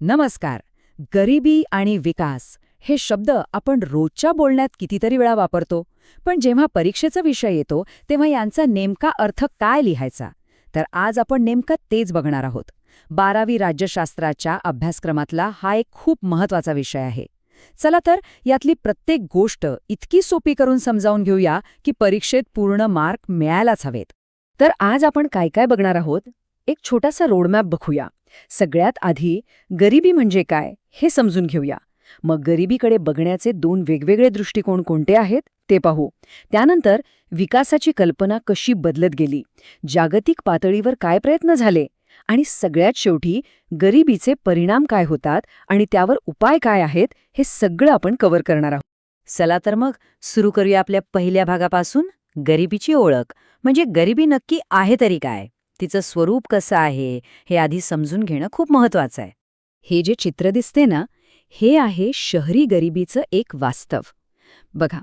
नमस्कार. गरिबी आणि विकास हे शब्द आपण रोजच्या बोलण्यात कितीतरी वेळा वापरतो पण जेव्हा परीक्षेचा विषय येतो तेव्हा यांचा नेमका अर्थ काय लिहायचा? तर आज आपण नेमकं तेच बघणार आहोत. बारावी राज्यशास्त्राच्या अभ्यासक्रमातला हा एक खूप महत्त्वाचा विषय आहे. चला तर यातली प्रत्येक गोष्ट इतकी सोपी करून समजावून घेऊया की परीक्षेत पूर्ण मार्क मिळायलाच हवेत. तर आज आपण काय काय बघणार आहोत? एक छोटासा रोडमॅप बघूया. सगळ्यात आधी गरिबी म्हणजे काय हे समजून घेऊया. मग गरिबीकडे बघण्याचे दोन वेगवेगळे दृष्टिकोन कोणते आहेत ते पाहू. त्यानंतर विकासाची कल्पना कशी बदलत गेली जागतिक पातळीवर काय प्रयत्न झाले आणि सगळ्यात शेवटी गरिबीचे परिणाम काय होतात आणि त्यावर उपाय काय आहेत हे सगळं आपण कव्हर करणार आहोत. चला तर मग सुरू करूया आपल्या पहिल्या भागापासून. गरिबीची ओळख म्हणजे गरिबी नक्की आहे तरी काय? तिचं स्वरूप कसं आहे हे आधी समजून घेणं खूप महत्वाचं आहे. हे जे चित्र दिसते ना हे आहे शहरी गरिबीचं एक वास्तव. बघा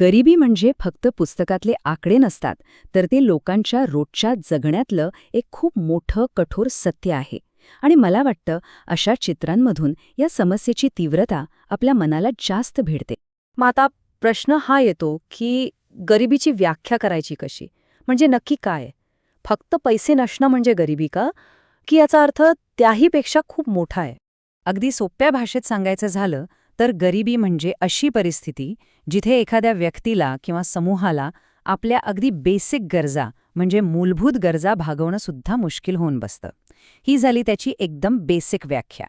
गरिबी म्हणजे फक्त पुस्तकातले आकडे नसतात तर ते लोकांच्या रोजच्या जगण्यातलं एक खूप मोठं कठोर सत्य आहे. आणि मला वाटतं अशा चित्रांमधून या समस्येची तीव्रता आपल्या मनाला जास्त भिडते. मग आता प्रश्न हा येतो की गरिबीची व्याख्या करायची कशी? म्हणजे नक्की काय? फक्त पैसे नसणं म्हणजे गरिबी का? की याचा अर्थ त्याहीपेक्षा खूप मोठा आहे. अगदी सोप्या भाषेत सांगायचं झालं तर गरिबी म्हणजे अशी परिस्थिती जिथे एखाद्या व्यक्तीला किंवा समूहाला आपल्या अगदी बेसिक गरजा म्हणजे मूलभूत गरजा भागवणं सुद्धा मुश्किल होऊन बसतं. ही झाली त्याची एकदम बेसिक व्याख्या.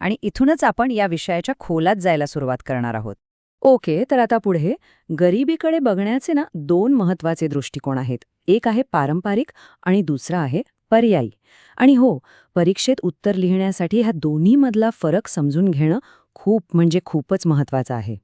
आणि इथूनच आपण या विषयाच्या खोलात जायला सुरुवात करणार आहोत. ओके तर आता पुढे. गरिबीकडे बघण्याचे ना दोन महत्त्वाचे दृष्टिकोन आहेत. एक आहे पारंपरिक आणि दुसरा आहे पर्यायी. आणि हो परीक्षेत उत्तर लिहिण्यासाठी ह्या दोन्हीमधला फरक समजून घेणं खूप म्हणजे खूपच महत्वाचं आहे.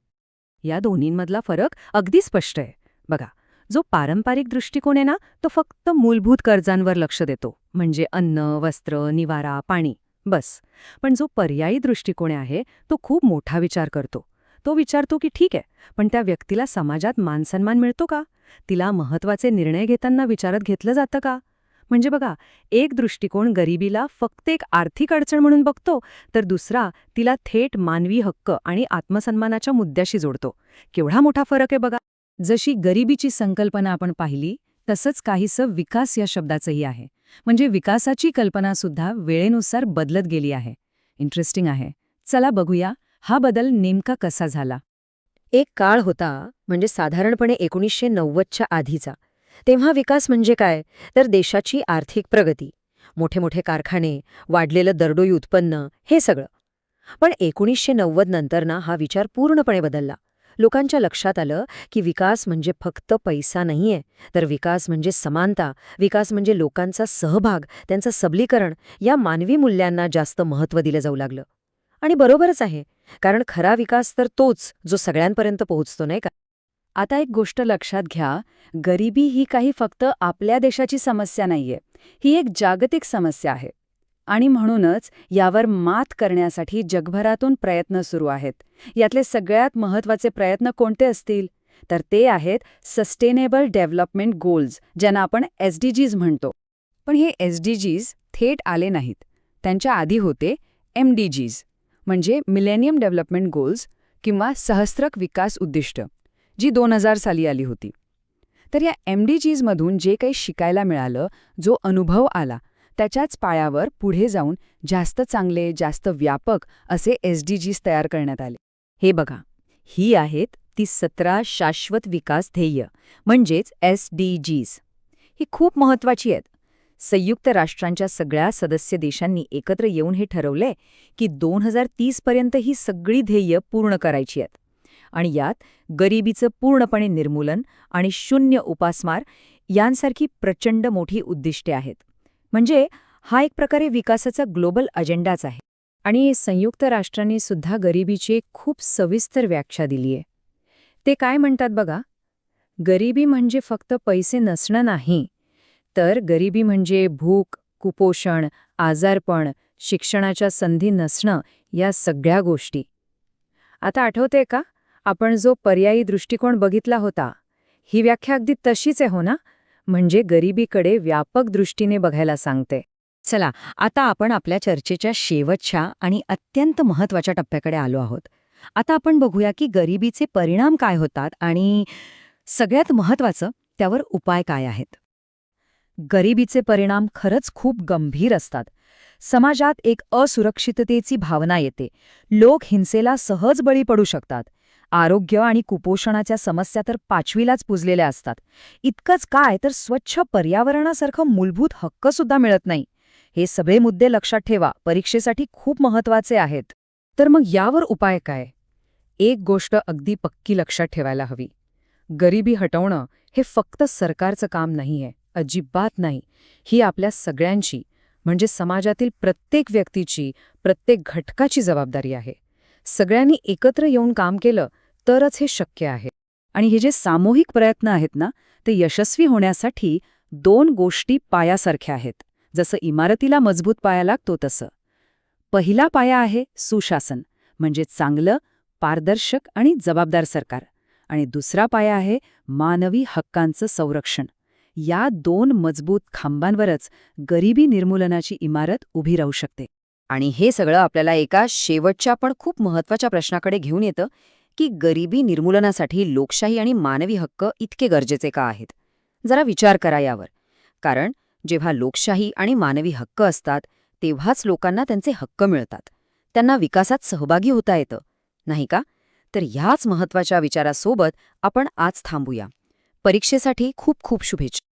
या दोन्हींमधला फरक अगदी स्पष्ट आहे. बघा जो पारंपरिक दृष्टिकोन आहे ना तो फक्त मूलभूत गरजांवर लक्ष देतो. म्हणजे अन्न वस्त्र निवारा पाणी. बस. पण जो पर्यायी दृष्टिकोन आहे तो खूप मोठा विचार करतो. तो विचारतो की ठीक आहे पण त्या व्यक्तीला समाजात मानसन्मान मिळतो का? तिला महत्त्वाचे निर्णय घेताना विचारात घेतलं जातं का? म्हणजे बघा एक दृष्टिकोन गरिबीला फक्त एक आर्थिक अडचण म्हणून बघतो तर दुसरा तिला थेट मानवी हक्क आणि आत्मसन्मानाच्या मुद्द्याशी जोडतो. केवढा मोठा फरक आहे बघा. जशी गरिबीची संकल्पना आपण पाहिली तसंच काहीसं विकास या शब्दाचंही आहे. म्हणजे विकासाची कल्पनासुद्धा वेळेनुसार बदलत गेली आहे. इंटरेस्टिंग आहे. चला बघूया. हा बदल नेमका कसा झाला? एक काळ होता म्हणजे साधारणपणे एकोणीसशे नव्वदच्या आधीचा. तेव्हा विकास म्हणजे काय? तर देशाची आर्थिक प्रगती. मोठे मोठे कारखाने वाढलेलं दरडोई उत्पन्न हे सगळं. पण एकोणीसशे नव्वद नंतर ना हा विचार पूर्णपणे बदलला. लोकांच्या लक्षात आलं की विकास म्हणजे फक्त पैसा नाहीये तर विकास म्हणजे समानता विकास म्हणजे लोकांचा सहभाग त्यांचं सबलीकरण या मानवी मूल्यांना जास्त महत्त्व दिलं जाऊ लागलं. आणि बरोबरच आहे कारण खरा विकास तर तोच जो सगळ्यांपर्यंत पोहोचतो नाही का? आता एक गोष्ट लक्षात घ्या गरिबी ही काही फक्त आपल्या देशाची समस्या नाहीये. ही एक जागतिक समस्या आहे. आणि म्हणूनच यावर मात करण्यासाठी जगभरातून प्रयत्न सुरू आहेत. यातले सगळ्यात महत्त्वाचे प्रयत्न कोणते असतील? तर ते आहेत सस्टेनेबल डेव्हलपमेंट गोल्स ज्यांना आपण एसडीजीज म्हणतो. पण हे एसडीजीज थेट आले नाहीत. त्यांच्या आधी होते एमडीजीज म्हणजे मिलेनियम डेव्हलपमेंट गोल्स किंवा सहस्त्रक विकास उद्दिष्ट जी दोन हजार साली आली होती. तर या एमडीजीजमधून जे काही शिकायला मिळालं जो अनुभव आला त्याच्याच पायावर पुढे जाऊन जास्त चांगले जास्त व्यापक असे एसडीजीज तयार करण्यात आले. हे बघा ही आहेत ती सतरा शाश्वत विकास ध्येय म्हणजेच एसडीजीज ही खूप महत्वाची आहेत. संयुक्त राष्ट्रांच्या सगळ्या सदस्य देशांनी एकत्र येऊन हे ठरवलंय की दोन हजार तीसपर्यंत ही सगळी ध्येय पूर्ण करायची आहेत. आणि यात गरिबीचं पूर्णपणे निर्मूलन आणि शून्य उपासमार यांसारखी प्रचंड मोठी उद्दिष्टे आहेत. म्हणजे हा एक प्रकारे विकासाचा ग्लोबल अजेंडाच आहे. आणि संयुक्त राष्ट्रांनी सुद्धा गरिबीची एक खूप सविस्तर व्याख्या दिलीय. ते काय म्हणतात बघा? गरिबी म्हणजे फक्त पैसे नसणं नाही तर गरिबी म्हणजे भूक कुपोषण आजारपण शिक्षणाच्या संधी नसणं या सगळ्या गोष्टी. आता आठवते का? आपण जो पर्यायी दृष्टिकोन बघितला होता ही व्याख्या अगदी तशीच आहे हो ना? म्हणजे गरिबीकडे व्यापक दृष्टीने बघायला सांगते. चला आता आपण आपल्या चर्चेच्या शेवटच्या आणि अत्यंत महत्त्वाच्या टप्प्याकडे आलो आहोत. आता आपण बघूया की गरिबीचे परिणाम काय होतात आणि सगळ्यात महत्वाचं त्यावर उपाय काय आहेत. गरिबीचे परिणाम खरंच खूप गंभीर असतात. समाजात एक असुरक्षिततेची भावना येते. लोक हिंसेला सहज बळी पडू शकतात. आरोग्य आणि कुपोषणाच्या समस्या तर पाचवीलाच पुजलेल्या असतात. इतकंच काय तर स्वच्छ पर्यावरणासारखं मूलभूत हक्कसुद्धा मिळत नाही. हे सगळे मुद्दे लक्षात ठेवा. परीक्षेसाठी खूप महत्त्वाचे आहेत. तर मग यावर उपाय काय? एक गोष्ट अगदी पक्की लक्षात ठेवायला हवी. गरिबी हटवणं हे फक्त सरकारचं काम नाहीये. अजिबात नाही. ही आपल्या सगळ्यांची म्हणजे समाजातील प्रत्येक व्यक्तीची प्रत्येक घटकाची जबाबदारी आहे. सगळ्यांनी एकत्र येऊन काम केलं तरच हे शक्य आहे. आणि हे जे सामूहिक प्रयत्न आहेत ना ते यशस्वी होण्यासाठी दोन गोष्टी पायासारख्या आहेत. जसं इमारतीला मजबूत पाया लागतो तसं. पहिला पाया आहे सुशासन म्हणजे चांगलं पारदर्शक आणि जबाबदार सरकार. आणि दुसरा पाया आहे मानवी हक्कांचं संरक्षण. या दोन मजबूत खांबांवरच गरिबी निर्मूलनाची इमारत उभी राहू शकते. आणि हे सगळं आपल्याला एका शेवटच्या पण खूप महत्त्वाच्या प्रश्नाकडे घेऊन येतं की गरिबी निर्मूलनासाठी लोकशाही आणि मानवी हक्क इतके गरजेचे का आहेत? जरा विचार करा यावर. कारण जेव्हा लोकशाही आणि मानवी हक्क असतात तेव्हाच लोकांना त्यांचे हक्क मिळतात. त्यांना विकासात सहभागी होता येतं नाही का? तर ह्याच महत्त्वाच्या विचारासोबत आपण आज थांबूया. परीक्षेसाठी खूप खूप शुभेच्छा.